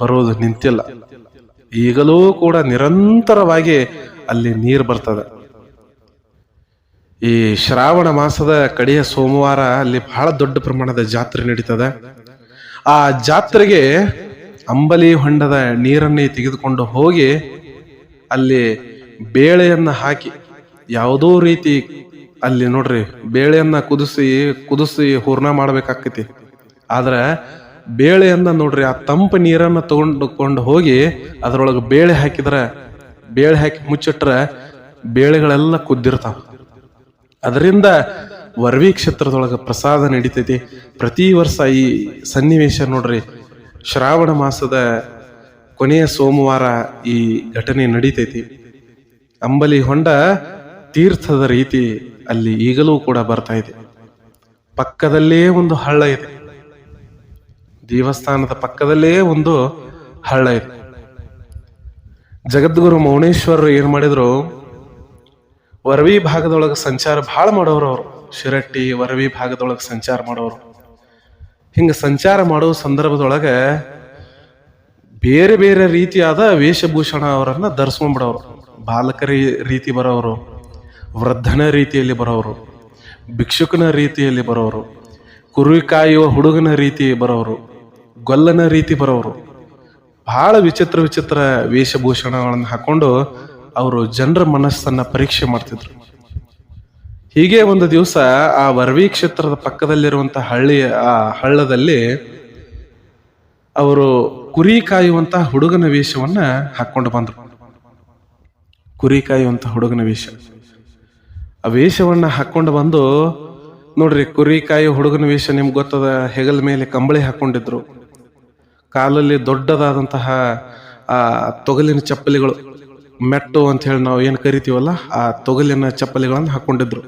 ಬರೋದು ನಿಂತಿಲ್ಲ. ಈಗಲೂ ಕೂಡ ನಿರಂತರವಾಗಿ ಅಲ್ಲಿ ನೀರು ಬರ್ತದೆ. ಈ ಶ್ರಾವಣ ಮಾಸದ ಕಡೆಯ ಸೋಮವಾರ ಅಲ್ಲಿ ಬಹಳ ದೊಡ್ಡ ಪ್ರಮಾಣದ ಜಾತ್ರೆ ನಡೀತದೆ. ಆ ಜಾತ್ರೆಗೆ ಅಂಬಲಿ ಹೊಂಡದ ನೀರನ್ನೇ ತೆಗೆದುಕೊಂಡು ಹೋಗಿ ಅಲ್ಲಿ ಬೇಳೆಯನ್ನ ಹಾಕಿ ಯಾವುದೋ ರೀತಿ ಅಲ್ಲಿ ನೋಡ್ರಿ, ಬೇಳೆಯನ್ನ ಕುದಿಸಿ ಕುದಿಸಿ ಹೂರ್ಣ ಮಾಡ್ಬೇಕಾಕತಿ. ಆದ್ರ ಬೇಳೆಯನ್ನ ನೋಡ್ರಿ, ಆ ತಂಪು ನೀರನ್ನ ತಗೊಂಡುಕೊಂಡು ಹೋಗಿ ಅದರೊಳಗೆ ಬೇಳೆ ಹಾಕಿದ್ರೆ, ಬೇಳೆ ಹಾಕಿ ಮುಚ್ಚಿಟ್ರೆ ಬೇಳೆಗಳೆಲ್ಲ ಕುದ್ದಿರ್ತಾವ. ಅದರಿಂದ ವರ್ವಿ ಕ್ಷೇತ್ರದೊಳಗೆ ಪ್ರಸಾದ ನಡೀತೈತಿ. ಪ್ರತಿ ವರ್ಷ ಈ ಸನ್ನಿವೇಶ ನೋಡ್ರಿ, ಶ್ರಾವಣ ಮಾಸದ ಕೊನೆಯ ಸೋಮವಾರ ಈ ಘಟನೆ ನಡೀತೈತಿ. ಅಂಬಲಿ ಹೊಂಡ ತೀರ್ಥದ ರೀತಿ ಅಲ್ಲಿ ಈಗಲೂ ಕೂಡ ಬರ್ತಾ ಇದೆ. ಪಕ್ಕದಲ್ಲೇ ಒಂದು ಹಳ್ಳ ಇದೆ. ದೇವಸ್ಥಾನದ ಪಕ್ಕದಲ್ಲೇ ಒಂದು ಹಳ್ಳ ಇದೆ. ಜಗದ್ಗುರು ಮೌನೇಶ್ವರರು ಏನ್ ಮಾಡಿದ್ರು? ವರವಿ ಭಾಗದೊಳಗೆ ಸಂಚಾರ ಭಾಳ ಮಾಡೋರು ಅವರು. ಶಿರಟ್ಟಿ, ವರವಿ ಭಾಗದೊಳಗೆ ಸಂಚಾರ ಮಾಡೋರು. ಹಿಂಗ ಸಂಚಾರ ಮಾಡೋ ಸಂದರ್ಭದೊಳಗೆ ಬೇರೆ ಬೇರೆ ರೀತಿಯಾದ ವೇಷಭೂಷಣ ಅವರನ್ನ ಧರಿಸ್ಕೊಂಡ್ಬಿಡೋರು ಬಾಲಕರ ರೀತಿ ಬರೋರು, ವೃದ್ಧನ ರೀತಿಯಲ್ಲಿ ಬರೋರು, ಭಿಕ್ಷುಕನ ರೀತಿಯಲ್ಲಿ ಬರೋರು ಕುರಿ ಕಾಯುವ ಹುಡುಗನ ರೀತಿ ಬರೋರು. ಗೊಲ್ಲನ ರೀತಿ ಬರೋರು. ಬಹಳ ವಿಚಿತ್ರ ವಿಚಿತ್ರ ವೇಷಭೂಷಣಗಳನ್ನು ಹಾಕೊಂಡು ಅವರು ಜನರ ಮನಸ್ಸನ್ನ ಪರೀಕ್ಷೆ ಮಾಡ್ತಿದ್ರು. ಹೀಗೆ ಒಂದು ದಿವಸ ಆ ವರ್ವಿ ಕ್ಷೇತ್ರದ ಪಕ್ಕದಲ್ಲಿರುವಂತಹ ಹಳ್ಳಿ, ಆ ಹಳ್ಳದಲ್ಲಿ ಅವರು ಕುರಿ ಕಾಯುವಂತಹ ಹುಡುಗನ ವೇಷವನ್ನ ಹಾಕೊಂಡು ಬಂದ್ರು. ಕುರಿ ಕಾಯುವಂತಹ ಹುಡುಗನ ವೇಷ. ಆ ವೇಷವನ್ನ ಹಾಕೊಂಡು ಬಂದು ನೋಡ್ರಿ ಕುರಿ ಕಾಯುವ ಹುಡುಗನ ವೇಷ ನಿಮ್ಗೆ ಗೊತ್ತದ? ಹೆಗಲ ಮೇಲೆ ಕಂಬಳಿ ಹಾಕೊಂಡಿದ್ರು. ಕಾಲಲ್ಲಿ ದೊಡ್ಡದಾದಂತಹ, ಆ, ತೊಗಲಿನ ಚಪ್ಪಲಿಗಳು, ಮೆಟ್ಟು ಅಂತ ಹೇಳಿ ನಾವು ಏನು ಕರಿತೀವಲ್ಲ, ಆ ತೊಗಲಿನ ಚಪ್ಪಲಿಗಳನ್ನು ಹಾಕೊಂಡಿದ್ರು.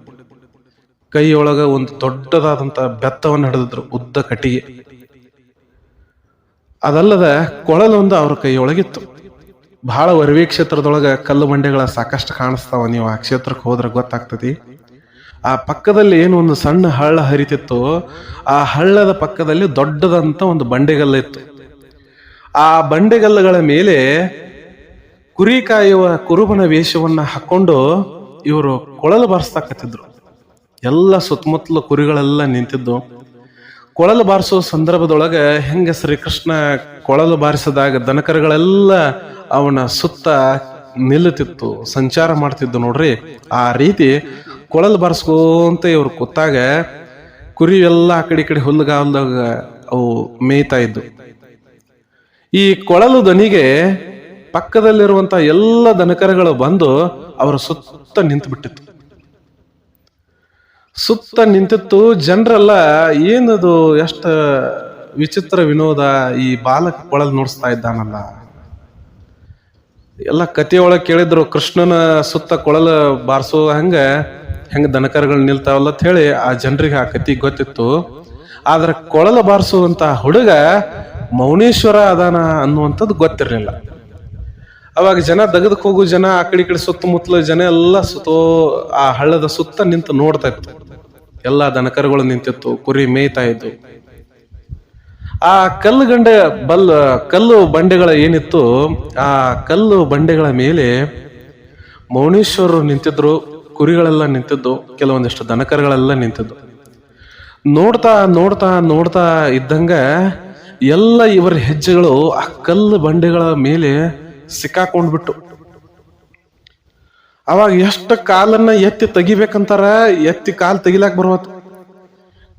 ಕೈಯೊಳಗ ಒಂದು ದೊಡ್ಡದಾದಂತಹ ಬೆತ್ತವನ್ನು ಹಿಡಿದಿದ್ರು ಉದ್ದ ಕಟ್ಟಿಗೆ. ಅದಲ್ಲದ ಕೊಳಲೊಂದು ಅವ್ರ ಕೈಯೊಳಗಿತ್ತು. ಬಹಳ ವರವಿ ಕ್ಷೇತ್ರದೊಳಗೆ ಕಲ್ಲು ಬಂಡೆಗಳ ಸಾಕಷ್ಟು ಕಾಣಿಸ್ತಾವ. ನೀವು ಆ ಕ್ಷೇತ್ರಕ್ಕೆ ಹೋದ್ರೆ ಗೊತ್ತಾಗ್ತತಿ ಆ ಪಕ್ಕದಲ್ಲಿ ಏನು ಒಂದು ಸಣ್ಣ ಹಳ್ಳ ಹರಿತಿತ್ತು. ಆ ಹಳ್ಳದ ಪಕ್ಕದಲ್ಲಿ ದೊಡ್ಡದಂತ ಒಂದು ಬಂಡೆಗಲ್ಲ ಇತ್ತು. ಆ ಬಂಡೆಗಲ್ಲುಗಳ ಮೇಲೆ ಕುರಿ ಕಾಯುವ ಕುರುಬನ ವೇಷವನ್ನ ಹಾಕೊಂಡು ಇವರು ಕೊಳಲು ಬಾರಿಸ್ತಾಕತ್ತಿದ್ರು. ಎಲ್ಲ ಸುತ್ತಮುತ್ತಲು ಕುರಿಗಳೆಲ್ಲ ನಿಂತಿದ್ದು. ಕೊಳಲು ಬಾರಿಸೋ ಸಂದರ್ಭದೊಳಗೆ ಹೆಂಗ ಶ್ರೀಕೃಷ್ಣ ಕೊಳಲು ಬಾರಿಸಿದಾಗ ದನಕರುಗಳೆಲ್ಲ ಅವನ ಸುತ್ತ ನಿಲ್ಲುತ್ತಿತ್ತು, ಸಂಚಾರ ಮಾಡ್ತಿದ್ದು ನೋಡ್ರಿ. ಆ ರೀತಿ ಕೊಳಲು ಬಾರಿಸ್ಕೋಂತ ಇವ್ರು ಕೂತಾಗ ಕುರಿ ಎಲ್ಲ ಆ ಕಡೆ ಈ ಕಡೆ ಹುಲ್ಲುಗಾಲ್ದಾಗ ಅವು ಮೇಯ್ತಾ ಇದ್ದು. ಈ ಕೊಳಲು ದನಿಗೆ ಪಕ್ಕದಲ್ಲಿರುವಂತ ಎಲ್ಲ ದನಕರಗಳು ಬಂದು ಅವರ ಸುತ್ತ ನಿಂತು ಬಿಟ್ಟಿತ್ತು ಸುತ್ತ ನಿಂತಿತ್ತು. ಜನರೆಲ್ಲ ಏನದು ಎಷ್ಟು ವಿಚಿತ್ರ ವಿನೋದ ಈ ಬಾಲಕ ಕೊಳಲು ನೋಡಿಸ್ತಾ ಇದ್ದಾನಲ್ಲ. ಎಲ್ಲ ಕಥೆಯೊಳಗೆ ಕೇಳಿದ್ರು, ಕೃಷ್ಣನ ಸುತ್ತ ಕೊಳಲು ಬಾರಿಸೋ ಹಂಗ, ಹೆಂಗ ದನಕರಗಳು ನಿಲ್ತಾವಲ್ಲ ಅಂತ ಹೇಳಿ ಆ ಜನರಿಗೆ ಆ ಕತಿ ಗೊತ್ತಿತ್ತು. ಆದ್ರೆ ಕೊಳಲು ಬಾರಿಸುವಂತ ಹುಡುಗ ಮೌನೇಶ್ವರ ಅದಾನ ಅನ್ನುವಂಥದ್ದು ಗೊತ್ತಿರಲಿಲ್ಲ. ಅವಾಗ ಜನ ದಗದಕ್ಕೆ ಹೋಗು, ಜನ ಆ ಕಡೆ ಕಡೆ ಸುತ್ತಮುತ್ತಲ ಜನ ಎಲ್ಲ ಸುತ್ತೋ ಆ ಹಳ್ಳದ ಸುತ್ತ ನಿಂತು ನೋಡ್ತಾ ಇತ್ತು. ಎಲ್ಲ ದನಕರುಗಳು ನಿಂತಿತ್ತು, ಕುರಿ ಮೇಯ್ತಾ ಇದ್ದು. ಆ ಕಲ್ಲು ಗಂಡೆ ಬಲ್, ಕಲ್ಲು ಬಂಡೆಗಳ ಏನಿತ್ತು ಆ ಕಲ್ಲು ಬಂಡೆಗಳ ಮೇಲೆ ಮೌನೇಶ್ವರರು ನಿಂತಿದ್ರು, ಕುರಿಗಳೆಲ್ಲ ನಿಂತಿದ್ದು, ಕೆಲವೊಂದಿಷ್ಟು ದನಕರುಗಳೆಲ್ಲ ನಿಂತಿದ್ದು. ನೋಡ್ತಾ ನೋಡ್ತಾ ನೋಡ್ತಾ ಇದ್ದಂಗ ಎಲ್ಲ ಇವರ ಹೆಜ್ಜೆಗಳು ಆ ಕಲ್ಲು ಬಂಡೆಗಳ ಮೇಲೆ ಸಿಕ್ಕಾಕೊಂಡ್ಬಿಟ್ಟು. ಅವಾಗ ಎಷ್ಟು ಕಾಲನ್ನ ಎತ್ತಿ ತೆಗಿಬೇಕಂತಾರ? ಎತ್ತಿ ಕಾಲು ತೆಗಿಲಾಕ್ ಬರುವತ್ತು.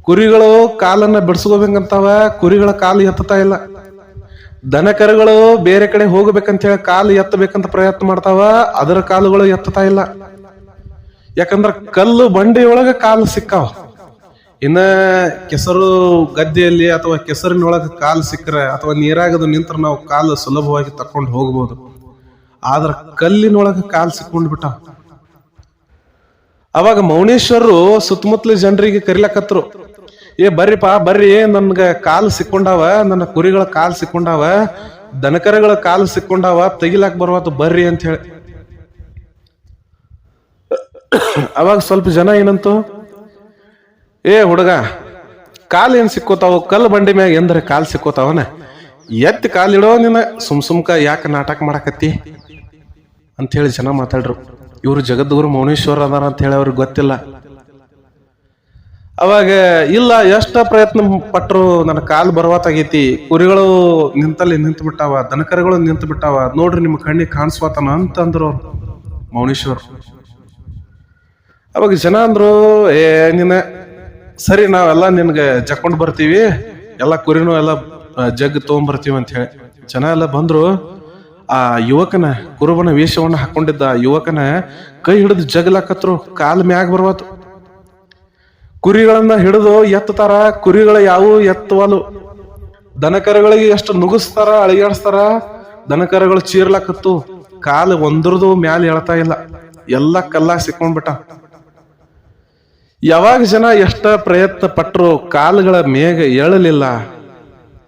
ಕುರಿಗಳು ಕಾಲನ್ನ ಬಿಡಿಸ್ಕೋಬೇಕಂತಾವ, ಕುರಿಗಳ ಕಾಲು ಎತ್ತತಾ ಇಲ್ಲ. ದನ ಕರುಗಳು ಬೇರೆ ಕಡೆ ಹೋಗ್ಬೇಕಂತ ಹೇಳಿ ಕಾಲು ಎತ್ತಬೇಕಂತ ಪ್ರಯತ್ನ ಮಾಡ್ತಾವ, ಅದರ ಕಾಲುಗಳು ಎತ್ತತಾ ಇಲ್ಲ. ಯಾಕಂದ್ರ ಕಲ್ಲು ಬಂಡೆಯೊಳಗ ಕಾಲು ಸಿಕ್ಕಾವ. ಇನ್ನ ಕೆಸರು ಗದ್ದೆಯಲ್ಲಿ ಅಥವಾ ಕೆಸರಿನೊಳಗೆ ಕಾಲು ಸಿಕ್ಕರೆ ಅಥವಾ ನೀರಾಗದು ನಿಂತ್ರ ನಾವು ಕಾಲು ಸುಲಭವಾಗಿ ತಕೊಂಡು ಹೋಗ್ಬೋದು. ಆದ್ರೆ ಕಲ್ಲಿನೊಳಗೆ ಕಾಲು ಸಿಕ್ಕೊಂಡು ಬಿಟ್ಟ. ಅವಾಗ ಮೌನೇಶ್ವರರು ಸುತ್ತಮುತ್ತಲ ಜನರಿಗೆ ಕರಿಲಕತ್ರು, ಏ ಬರ್ರಿಪಾ ಬರ್ರಿ, ನನ್ಗ ಕಾಲು ಸಿಕ್ಕೊಂಡಾವ, ನನ್ನ ಕುರಿಗಳ ಕಾಲು ಸಿಕ್ಕೊಂಡಾವ, ದನಕರಗಳ ಕಾಲು ಸಿಕ್ಕೊಂಡಾವ, ತೆಗಿಲಾಕ್ ಬರುವಾತು ಬರ್ರಿ ಅಂತ ಹೇಳಿ. ಅವಾಗ ಸ್ವಲ್ಪ ಜನ ಏನಂತು ಏ ಹುಡುಗ, ಕಾಲು ಏನ್ ಸಿಕ್ಕೋತಾವ, ಕಲ್ಲು ಬಂಡಿ ಮ್ಯಾಗ ಎಂದ್ರೆ ಕಾಲ್ ಸಿಕ್ಕೋತಾವನ? ಎತ್ತಿ ಕಾಲಿಡೋ ನಿನ್ನ ಸುಮ್ ಸುಮ್ಕ ಯಾಕೆ ನಾಟಕ ಮಾಡಕತ್ತಿ? ಅಂತ ಹೇಳಿ ಜನ ಮಾತಾಡ್ರು. ಇವ್ರು ಜಗದ್ಗುರು ಮೌನೇಶ್ವರ ಅದಾರ ಅಂತ ಹೇಳಿ ಅವ್ರಿಗೆ ಗೊತ್ತಿಲ್ಲ. ಅವಾಗ, ಇಲ್ಲ, ಎಷ್ಟ ಪ್ರಯತ್ನ ಪಟ್ರು ನನ್ನ ಕಾಲು ಬರವತ್ತಾಗೈತಿ. ಕುರಿಗಳು ನಿಂತಲ್ಲಿ ನಿಂತು ಬಿಟ್ಟಾವ ದನಕರುಗಳು ನಿಂತು ಬಿಟ್ಟಾವ ನೋಡ್ರಿ ನಿಮ್ಮ ಕಣ್ಣಿಗೆ ಕಾಣಿಸ್ವಾತನ ಅಂತಂದ್ರು ಅವ್ರು, ಮೌನೇಶ್ವರ್. ಅವಾಗ ಜನ ಅಂದ್ರು, ಏ ನಿನ್ನ ಸರಿ, ನಾವೆಲ್ಲ ನಿನ್ಗೆ ಜಕ್ಕೊಂಡು ಬರ್ತೀವಿ. ಎಲ್ಲ ಕುರಿನೂ ಎಲ್ಲ ಜಗ್ ತಗೊಂಬರ್ತೀವಿ ಅಂತ ಹೇಳಿ. ಜನ ಎಲ್ಲ ಬಂದ್ರು. ಆ ಯುವಕನ, ಕುರುಬನ ವೇಷವನ್ನು ಹಾಕೊಂಡಿದ್ದ ಯುವಕನ ಕೈ ಹಿಡಿದು ಜಗ್ಲಾಕತ್ರು ಕಾಲ್ ಮ್ಯಾಗ ಬರ್ವತ್ತು ಕುರಿಗಳನ್ನ ಹಿಡಿದು ಎತ್ತತಾರ. ಕುರಿಗಳ ಯಾವು ಎತ್ತವಲು ದನಕರಗಳಿಗೆ ಎಷ್ಟು ನುಗ್ಗಿಸ್ತಾರ ಅಳಿಗಾಡಿಸ್ತಾರ ದನಕರಗಳು ಚೀರ್ಲಾಕತ್ತು. ಕಾಲು ಒಂದ್ರದು ಮ್ಯಾಲ ಹೇಳ್ತಾ ಇಲ್ಲ. ಎಲ್ಲ ಕಲ್ಲ ಸಿಕ್ಕೊಂಡ್ಬಿಟ್ಟ. ಯಾವಾಗ ಜನ ಎಷ್ಟ ಪ್ರಯತ್ನ ಪಟ್ಟರು ಕಾಲುಗಳ ಮೇಗ ಏಳಲಿಲ್ಲ,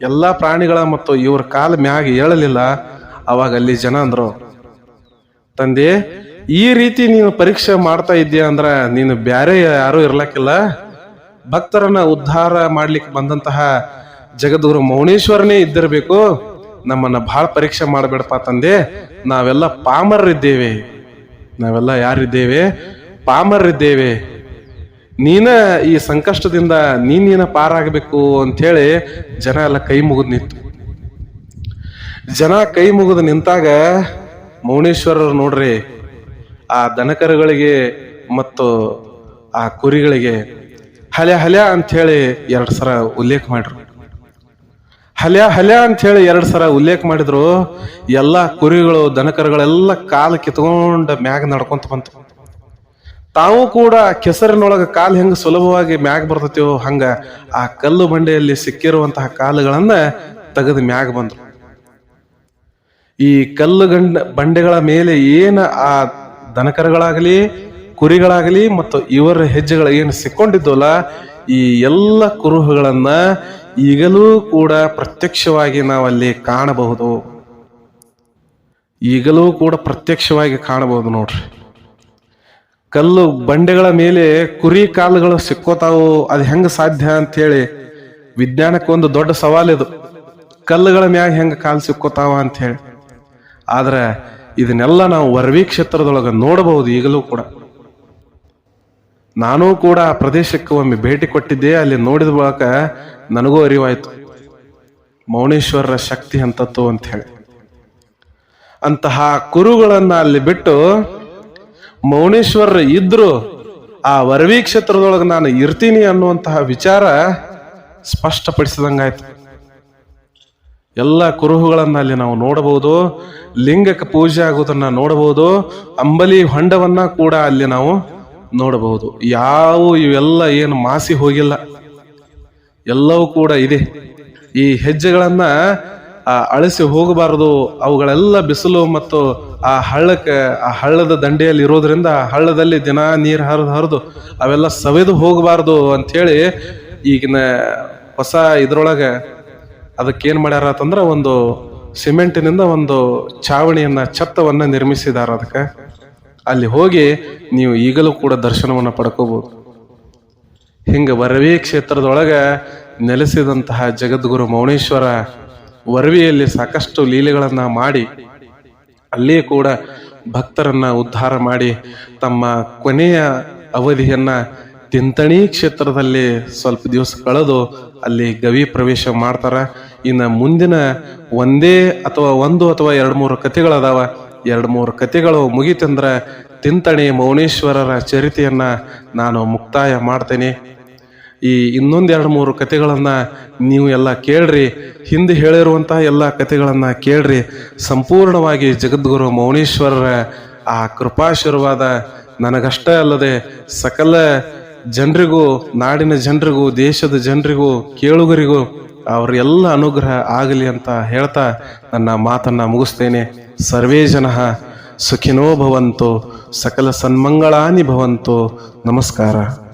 ಎಲ್ಲಾ ಪ್ರಾಣಿಗಳ ಮತ್ತು ಇವ್ರ ಕಾಲ ಮ್ಯಾಗ ಏಳಲಿಲ್ಲ, ಅವಾಗ ಅಲ್ಲಿ ಜನ ಅಂದ್ರು, ತಂದೆ, ಈ ರೀತಿ ನೀನು ಪರೀಕ್ಷೆ ಮಾಡ್ತಾ ಇದ್ದೀಯ ಅಂದ್ರ ನೀನು ಬ್ಯಾರೆ ಯಾರು ಇರ್ಲಕ್ಕಿಲ್ಲ. ಭಕ್ತರನ್ನ ಉದ್ಧಾರ ಮಾಡ್ಲಿಕ್ಕೆ ಬಂದಂತಹ ಜಗದ್ಗುರು ಮೌನೇಶ್ವರನೇ ಇದ್ದಿರಬೇಕು. ನಮ್ಮನ್ನ ಬಹಳ ಪರೀಕ್ಷೆ ಮಾಡಬೇಡಪ್ಪ ತಂದೆ, ನಾವೆಲ್ಲ ಪಾಮರರಿದ್ದೇವೆ. ನಾವೆಲ್ಲ ಯಾರಿದ್ದೇವೆ? ಪಾಮರರಿದ್ದೇವೆ. ನೀನ ಈ ಸಂಕಷ್ಟದಿಂದ ನೀನೇನ ಪಾರಾಗಬೇಕು ಅಂಥೇಳಿ ಜನ ಎಲ್ಲ ಕೈ ಮುಗಿದು ನಿಂತು. ಜನ ಕೈ ಮುಗಿದು ನಿಂತಾಗ ಮೌನೇಶ್ವರರು ನೋಡ್ರಿ, ಆ ದನಕರುಗಳಿಗೆ ಮತ್ತು ಆ ಕುರಿಗಳಿಗೆ ಹಲ್ಯ ಹಲ್ಯ ಅಂತ ಹೇಳಿ ಎರಡ್ ಸರ ಉಲ್ಲೇಖ ಮಾಡ್ರು ಹಲ್ಯ ಹಲ್ಯ ಅಂತ ಹೇಳಿ ಎರಡ್ ಸರ ಉಲ್ಲೇಖ ಮಾಡಿದ್ರು, ಎಲ್ಲಾ ಕುರಿಗಳು ದನಕರುಗಳೆಲ್ಲ ಕಾಲು ಕಿತ್ಕೊಂಡ ಮ್ಯಾಗ ನಡ್ಕೊಂತ ಬಂತು. ತಾವು ಕೂಡ ಕೆಸರಿನೊಳಗೆ ಕಾಲು ಹೆಂಗ ಸುಲಭವಾಗಿ ಮ್ಯಾಗ ಬರ್ತತಿಯೋ ಹಂಗ ಆ ಕಲ್ಲು ಬಂಡೆಯಲ್ಲಿ ಸಿಕ್ಕಿರುವಂತಹ ಕಾಲುಗಳನ್ನ ತೆಗೆದು ಮ್ಯಾಗ ಬಂದ್ರು. ಈ ಕಲ್ಲು ಗಂಡ, ಬಂಡೆಗಳ ಮೇಲೆ ಏನು ಆ ದನಕರಗಳಾಗಲಿ, ಕುರಿಗಳಾಗಲಿ ಮತ್ತು ಇವರ ಹೆಜ್ಜೆಗಳ ಏನು ಸಿಕ್ಕೊಂಡಿದ್ವಲ್ಲ ಈ ಎಲ್ಲ ಕುರುಹುಗಳನ್ನ ಈಗಲೂ ಕೂಡ ಪ್ರತ್ಯಕ್ಷವಾಗಿ ನಾವಲ್ಲಿ ಕಾಣಬಹುದು. ಈಗಲೂ ಕೂಡ ಪ್ರತ್ಯಕ್ಷವಾಗಿ ಕಾಣಬಹುದು ನೋಡ್ರಿ. ಕಲ್ಲು ಬಂಡೆಗಳ ಮೇಲೆ ಕುರಿ ಕಾಲುಗಳು ಸಿಕ್ಕೋತಾವು, ಅದು ಹೆಂಗ ಸಾಧ್ಯ ಅಂತ ಹೇಳಿ ವಿಜ್ಞಾನಕ್ಕೆ ಒಂದು ದೊಡ್ಡ ಸವಾಲಿದು. ಕಲ್ಲುಗಳ ಮ್ಯಾಗ ಹೆಂಗ ಕಾಲು ಸಿಕ್ಕೋತಾವ ಅಂತ ಹೇಳಿ ಆದ್ರೆ ಇದನ್ನೆಲ್ಲ ನಾವು ವರವಿ ಕ್ಷೇತ್ರದೊಳಗೆ ನೋಡಬಹುದು ಈಗಲೂ ಕೂಡ. ನಾನೂ ಕೂಡ ಆ ಪ್ರದೇಶಕ್ಕೆ ಒಮ್ಮೆ ಭೇಟಿ ಕೊಟ್ಟಿದ್ದೆ, ಅಲ್ಲಿ ನೋಡಿದ ಬಳಿಕ ನನಗೂ ಅರಿವಾಯ್ತು. ಮೌನೇಶ್ವರರ ಶಕ್ತಿ ಅಂತದ್ದು ಅಂತ ಹೇಳಿ ಅಂತಹ ಕುರುಗಳನ್ನ ಅಲ್ಲಿ ಬಿಟ್ಟು ಮೌನೇಶ್ವರ ಇದ್ರು, ಆ ವರವಿ ಕ್ಷೇತ್ರದೊಳಗೆ ನಾನು ಇರ್ತೀನಿ ಅನ್ನುವಂತಹ ವಿಚಾರ ಸ್ಪಷ್ಟಪಡಿಸಿದಂಗಾಯ್ತು. ಎಲ್ಲ ಕುರುಹುಗಳನ್ನ ಅಲ್ಲಿ ನಾವು ನೋಡಬಹುದು, ಲಿಂಗಕ್ಕೆ ಪೂಜೆ ಆಗೋದನ್ನ ನೋಡಬಹುದು, ಅಂಬಲಿ ಹೊಂಡವನ್ನ ಕೂಡ ಅಲ್ಲಿ ನಾವು ನೋಡಬಹುದು. ಯಾವ ಇವೆಲ್ಲ ಏನು ಮಾಸಿ ಹೋಗಿಲ್ಲ. ಎಲ್ಲವೂ ಕೂಡ ಇದೆ. ಈ ಹೆಜ್ಜೆಗಳನ್ನ ಅಳಿಸಿ ಹೋಗಬಾರದು. ಅವುಗಳೆಲ್ಲ ಬಿಸಿಲು ಮತ್ತು ಆ ಹಳ್ಳಕ್ಕೆ, ಆ ಹಳ್ಳದ ದಂಡೆಯಲ್ಲಿ ಇರೋದ್ರಿಂದ ಆ ಹಳ್ಳದಲ್ಲಿ ದಿನ ನೀರು ಹರಿದು ಹರಿದು ಅವೆಲ್ಲ ಸವೆದು ಹೋಗಬಾರ್ದು ಅಂಥೇಳಿ ಈಗಿನ ಹೊಸ ಇದರೊಳಗೆ ಅದಕ್ಕೇನು ಮಾಡ್ಯಾರ ಅಂತಂದ್ರೆ ಒಂದು ಸಿಮೆಂಟಿನಿಂದ ಒಂದು ಚಾವಣಿಯನ್ನ ಛತ್ತವನ್ನು ನಿರ್ಮಿಸಿದ್ದಾರೆ ಅದಕ್ಕೆ. ಅಲ್ಲಿ ಹೋಗಿ ನೀವು ಈಗಲೂ ಕೂಡ ದರ್ಶನವನ್ನು ಪಡ್ಕೋಬೋದು. ಹಿಂಗೆ ವರವಿ ಕ್ಷೇತ್ರದೊಳಗೆ ನೆಲೆಸಿದಂತಹ ಜಗದ್ಗುರು ಮೌನೇಶ್ವರ ವರವಿಯಲ್ಲಿ ಸಾಕಷ್ಟು ಲೀಲೆಗಳನ್ನ ಮಾಡಿ, ಅಲ್ಲಿಯೇ ಕೂಡ ಭಕ್ತರನ್ನ ಉದ್ಧಾರ ಮಾಡಿ ತಮ್ಮ ಕೊನೆಯ ಅವಧಿಯನ್ನ ತಿಂತಣಿ ಕ್ಷೇತ್ರದಲ್ಲಿ ಸ್ವಲ್ಪ ದಿವಸ ಕಳೆದು ಅಲ್ಲಿ ಗವಿ ಪ್ರವೇಶ ಮಾಡ್ತಾರ. ಇನ್ನ ಮುಂದಿನ ಒಂದೇ ಅಥವಾ ಒಂದು ಅಥವಾ ಎರಡು ಮೂರು ಕಥೆಗಳದಾವ. ಎರಡು ಮೂರು ಕಥೆಗಳು ಮುಗಿತಂದ್ರ ತಿಂತಣಿ ಮೌನೇಶ್ವರರ ಚರಿತೆಯನ್ನ ನಾನು ಮುಕ್ತಾಯ ಮಾಡ್ತೇನೆ. ಈ ಇನ್ನೊಂದು ಎರಡು ಮೂರು ಕಥೆಗಳನ್ನು ನೀವು ಎಲ್ಲ ಕೇಳ್ರಿ. ಹಿಂದೆ ಹೇಳಿರುವಂಥ ಎಲ್ಲ ಕಥೆಗಳನ್ನು ಕೇಳ್ರಿ. ಸಂಪೂರ್ಣವಾಗಿ ಜಗದ್ಗುರು ಮೌನೇಶ್ವರರ ಆ ಕೃಪಾಶೀರ್ವಾದ ನನಗಷ್ಟೇ ಅಲ್ಲದೆ ಸಕಲ ಜನರಿಗೂ, ನಾಡಿನ ಜನರಿಗೂ, ದೇಶದ ಜನರಿಗೂ, ಕೇಳುಗರಿಗೂ ಅವ್ರ ಎಲ್ಲ ಅನುಗ್ರಹ ಆಗಲಿ ಅಂತ ಹೇಳ್ತಾ ನನ್ನ ಮಾತನ್ನು ಮುಗಿಸ್ತೇನೆ. ಸರ್ವೇ ಜನ ಸುಖಿನೋ ಭವಂತು, ಸಕಲ ಸನ್ಮಂಗಳಾನಿ ಭವಂತು. ನಮಸ್ಕಾರ.